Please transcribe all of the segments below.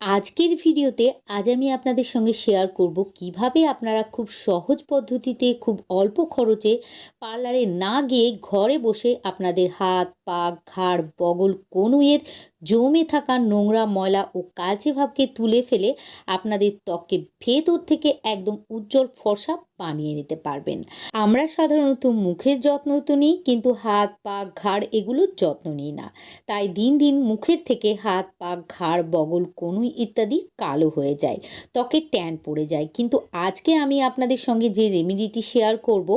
আজকের ভিডিওতে আজ আমি আপনাদের সঙ্গে শেয়ার করব কীভাবে আপনারা খুব সহজ পদ্ধতিতে, খুব অল্প খরচে পার্লারে না গিয়ে ঘরে বসে আপনাদের হাত পা ঘাড় বগল কনুইয়ের জমে থাকা নোংরা ময়লা ও কালচে ভাবকে তুলে ফেলে আপনাদের ত্বককে ভেতর থেকে একদম উজ্জ্বল ফর্সা বানিয়ে নিতে পারবেন। আমরা সাধারণত মুখের যত্ন তো নিই, কিন্তু হাত পা ঘাড় এগুলোর যত্ন নিই না। তাই দিন দিন মুখের থেকে হাত পা ঘাড় বগল কনুই ইত্যাদি কালো হয়ে যায়, ত্বকে ট্যান পড়ে যায়। কিন্তু আজকে আমি আপনাদের সঙ্গে যে রেমিডিটি শেয়ার করব,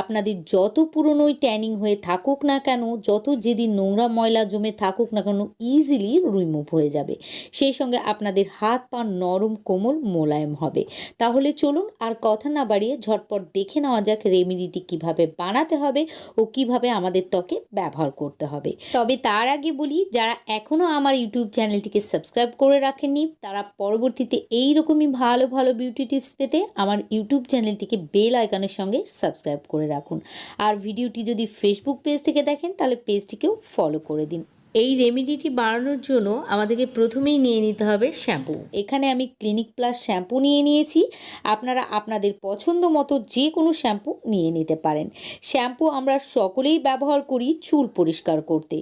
আপনাদের যত পুরনোই ট্যানিং হয়ে থাকুক না কেন, যত যেদিন নোংরা ময়লা জমে থাকুক না কেন ইজিলি রিমুভ হয়ে যাবে। সেই সঙ্গে আপনাদের হাত পা নরম কোমল মোলায়েম হবে। তাহলে চলুন আর কথা না বাড়িয়ে ঝটপট দেখে নেওয়া যাক রেমিডিটি কীভাবে বানাতে হবে ও কীভাবে আমাদের ত্বকে ব্যবহার করতে হবে। তবে তার আগে বলি, যারা এখনও আমার ইউটিউব চ্যানেলটিকে সাবস্ক্রাইব করে রাখেননি, তারা পরবর্তীতে এই রকমই ভালো ভালো বিউটি টিপস পেতে আমার ইউটিউব চ্যানেলটিকে বেল আইকনের সঙ্গে সাবস্ক্রাইব করে রাখুন। আর ভিডিওটি যদি ফেসবুক পেজ থেকে দেখেন, তাহলে পেজটিকেও ফলো করে দিন। এই রেমিডিটি বাড়ানোর জন্য আমাদেরকে প্রথমেই নিয়ে নিতে হবে শ্যাম্পু এখানে আমি ক্লিনিক প্লাস শ্যাম্পু নিয়ে নিয়েছি। আপনারা আপনাদের পছন্দ মতো যে কোনো শ্যাম্পু নিয়ে নিতে পারেন। শ্যাম্পু আমরা সকলেই ব্যবহার করি চুল পরিষ্কার করতে।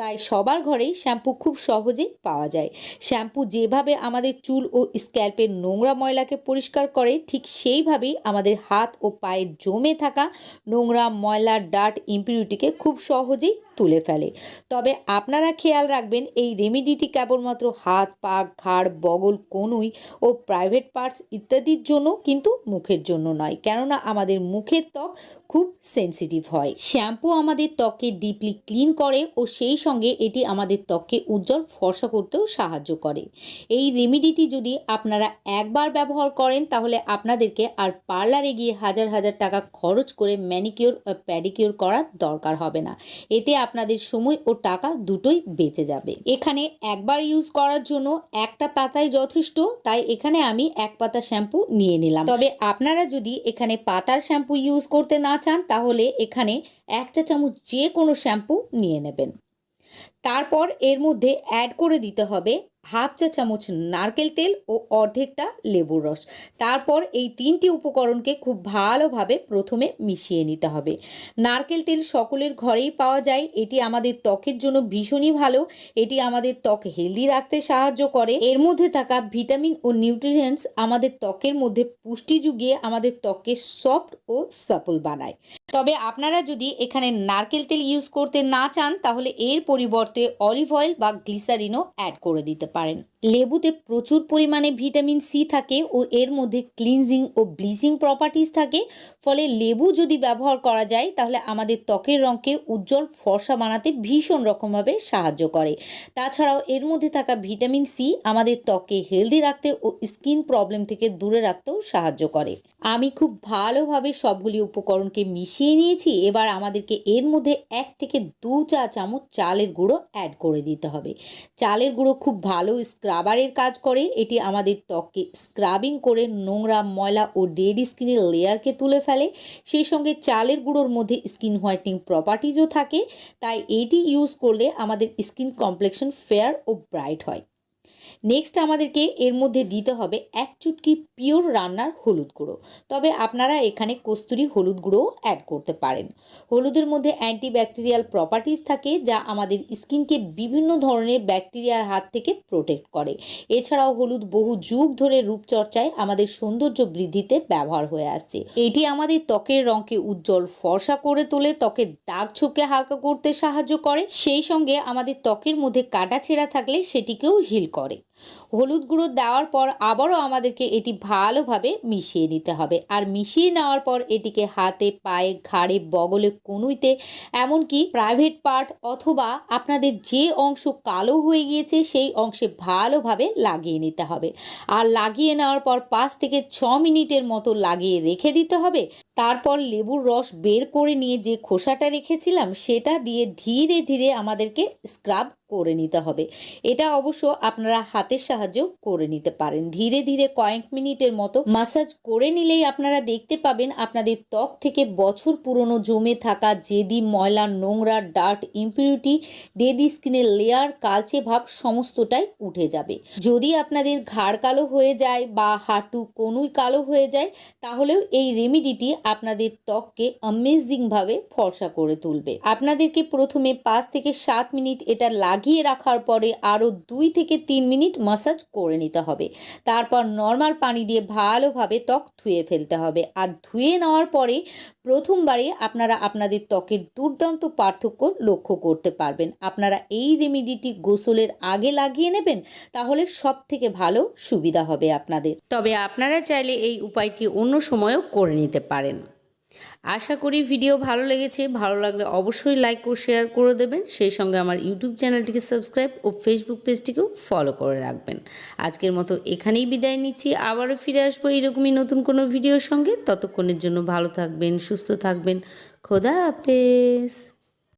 তাই সবার ঘরেই শ্যাম্পু খুব সহজে পাওয়া যায়। শ্যাম্পু যেভাবে আমাদের চুল ও স্ক্যাল্পের নোংরা ময়লাকে পরিষ্কার করে, ঠিক সেইভাবেই আমাদের হাত ও পায়ে জমে থাকা নোংরা ময়লা ডার্ট ইম্পিউরিটিকে খুব সহজেই তুলে ফেলে। তবে আপনারা খেয়াল রাখবেন, এই রেমিডিটি কেবলমাত্র হাত, পা, ঘাড়, বগল, কনুই ও প্রাইভেট পার্টস ইত্যাদির জন্য কিন্তু মুখের জন্য নয়। কেননা আমাদের মুখের ত্বক খুব সেন্সিটিভ হয়। শ্যাম্পু আমাদের ত্বককে ডিপলি ক্লিন করে ও সেই সঙ্গে এটি আমাদের ত্বককে উজ্জ্বল ফর্সা করতেও সাহায্য করে। এই রেমিডিটি যদি আপনারা একবার ব্যবহার করেন, তাহলে আপনাদেরকে আর পার্লারে গিয়ে হাজার হাজার টাকা খরচ করে ম্যানিকিওর প্যাডিকিওর করার দরকার হবে না। এতে আপনাদের সময় ও টাকা দুটোই বেঁচে যাবে। এখানে একবার ইউজ করার জন্য একটা পাতাই যথেষ্ট, তাই এখানে আমি এক পাতা শ্যাম্পু নিয়ে নিলাম। তবে আপনারা যদি এখানে পাতার শ্যাম্পু ইউজ করতে না চান, তাহলে এখানে এক চা চামচ যে কোনো শ্যাম্পু নিয়ে নেবেন। তারপর এর মধ্যে অ্যাড করে দিতে হবে হাফ চা চামচ নারকেল তেল ও অর্ধেকটা লেবুর রস। তারপর এই তিনটি উপকরণকে খুব ভালোভাবে প্রথমে মিশিয়ে নিতে হবে। নারকেল তেল সকলের ঘরেই পাওয়া যায়, এটি আমাদের ত্বকের জন্য ভীষণই ভালো, এটি আমাদের ত্বক হেলদি রাখতে সাহায্য করে। এর মধ্যে থাকা ভিটামিন ও নিউট্রিয়েন্টস আমাদের ত্বকের মধ্যে পুষ্টি যুগিয়ে আমাদের ত্বককে সফট ও সাপল বানায়। তবে আপনারা যদি এখানে নারকেল তেল ইউজ করতে না চান, তাহলে এর পরিবর্তে অলিভ অয়েল বা গ্লিসারিনও অ্যাড করে দিতে পারেন। লেবুতে প্রচুর পরিমাণে ভিটামিন সি থাকে ও এর মধ্যে ক্লিনজিং ও ব্লিচিং প্রপার্টিস থাকে। ফলে লেবু যদি ব্যবহার করা যায়, তাহলে আমাদের ত্বকের রঙকে উজ্জ্বল ফর্সা বানাতে ভীষণ রকমভাবে সাহায্য করে। তাছাড়াও এর মধ্যে থাকা ভিটামিন সি আমাদের ত্বককে হেলদি রাখতে ও স্কিন প্রবলেম থেকে দূরে রাখতেও সাহায্য করে। আমি খুব ভালোভাবে সবগুলি উপকরণকে মিশিয়ে নিয়েছি। এবার আমাদেরকে এর মধ্যে এক থেকে দু চা চামচ চালের গুঁড়ো অ্যাড করে দিতে হবে। চালের গুঁড়ো খুব ভালো স্ক্রাবারের কাজ করে। এটি আমাদের ত্বককে স্ক্রাবিং করে নোংরা ময়লা ও ডেড স্কিনের লেয়ারকে তুলে ফেলে। সেই সঙ্গে চালের গুঁড়োর মধ্যে স্কিন হোয়াইটনিং প্রপার্টিজও থাকে। তাই এটি ইউজ করলে আমাদের স্কিন কমপ্লেকশন ফেয়ার ও ব্রাইট হয়। নেক্সট আমাদেরকে এর মধ্যে দিতে হবে এক চুটকি পিওর রান্নার হলুদ গুঁড়ো। তবে আপনারা এখানে কস্তুরি হলুদ গুঁড়োও অ্যাড করতে পারেন। হলুদের মধ্যে অ্যান্টিব্যাকটেরিয়াল প্রপার্টিস থাকে যা আমাদের স্কিনকে বিভিন্ন ধরনের ব্যাকটেরিয়ার হাত থেকে প্রোটেক্ট করে। এছাড়াও হলুদ বহু যুগ ধরে রূপচর্চায় আমাদের সৌন্দর্য বৃদ্ধিতে ব্যবহার হয়ে আসছে। এটি আমাদের ত্বকের রঙকে উজ্জ্বল ফর্সা করে তোলে, ত্বকের দাগ ছোপকে হালকা করতে সাহায্য করে। সেই সঙ্গে আমাদের ত্বকের মধ্যে কাটা ছেঁড়া থাকলে সেটিকেও হিল করে। হলুদ গুঁড়ো দেওয়ার পর আবারও আমাদেরকে এটি ভালোভাবে মিশিয়ে নিতে হবে। আর মিশিয়ে নেওয়ার পর এটিকে হাতে, পায়ে, ঘাড়ে, বগলে, কনুইতে, এমনকি প্রাইভেট পার্ট অথবা আপনাদের যে অংশ কালো হয়ে গিয়েছে সেই অংশে ভালোভাবে লাগিয়ে নিতে হবে। আর লাগিয়ে নেওয়ার পর পাঁচ থেকে ছ মিনিটের মতো লাগিয়ে রেখে দিতে হবে। তারপর লেবুর রস বের করে নিয়ে যে খোসাটা রেখেছিলাম, সেটা দিয়ে ধীরে ধীরে আমাদেরকে স্ক্রাব করে নিতে হবে। এটা অবশ্য আপনারা হাতের সাহায্যেও করে নিতে পারেন। ধীরে ধীরে কয়েক মিনিটের মতো মাসাজ করে নিলেই আপনারা দেখতে পাবেন আপনাদের ত্বক থেকে বছর পুরনো জমে থাকা জেদি, ময়লা, নোংরা, ডার্ট, ইম্পিউরিটি, ডেডি স্কিনের লেয়ার, কালচে ভাব সমস্তটাই উঠে যাবে। যদি আপনাদের ঘাড় কালো হয়ে যায় বা হাঁটু কনুই কালো হয়ে যায়, তাহলেও এই রেমিডিটি আপনাদের ত্বককে অ্যামেজিংভাবে ফর্সা করে তুলবে। আপনাদেরকে প্রথমে পাঁচ থেকে সাত মিনিট এটা লাগিয়ে রাখার পরে আরও দুই থেকে তিন মিনিট মাসাজ করে নিতে হবে। তারপর নর্মাল পানি দিয়ে ভালোভাবে ত্বক ধুয়ে ফেলতে হবে। আর ধুয়ে নেওয়ার পরে প্রথমবারে আপনারা আপনাদের ত্বকের দুর্দান্ত পার্থক্য লক্ষ্য করতে পারবেন। আপনারা এই রেমিডিটি গোসলের আগে লাগিয়ে নেবেন, তাহলে সব থেকে ভালো সুবিধা হবে আপনাদের। তবে আপনারা চাইলে এই উপায়টি অন্য সময়ও করে নিতে পারেন। আশা করি ভিডিও ভালো লেগেছে। ভালো লাগলে অবশ্যই লাইক ও শেয়ার করে দেবেন। সেই সঙ্গে আমার ইউটিউব চ্যানেলটিকে সাবস্ক্রাইব ও ফেসবুক পেজটিকেও ফলো করে রাখবেন। আজকের মতো এখানেই বিদায় নিচ্ছি। আবারও ফিরে আসব এরকমই নতুন কোনো ভিডিওর সঙ্গে। ততক্ষণের জন্য ভালো থাকবেন, সুস্থ থাকবেন। খোদা হাফেজ।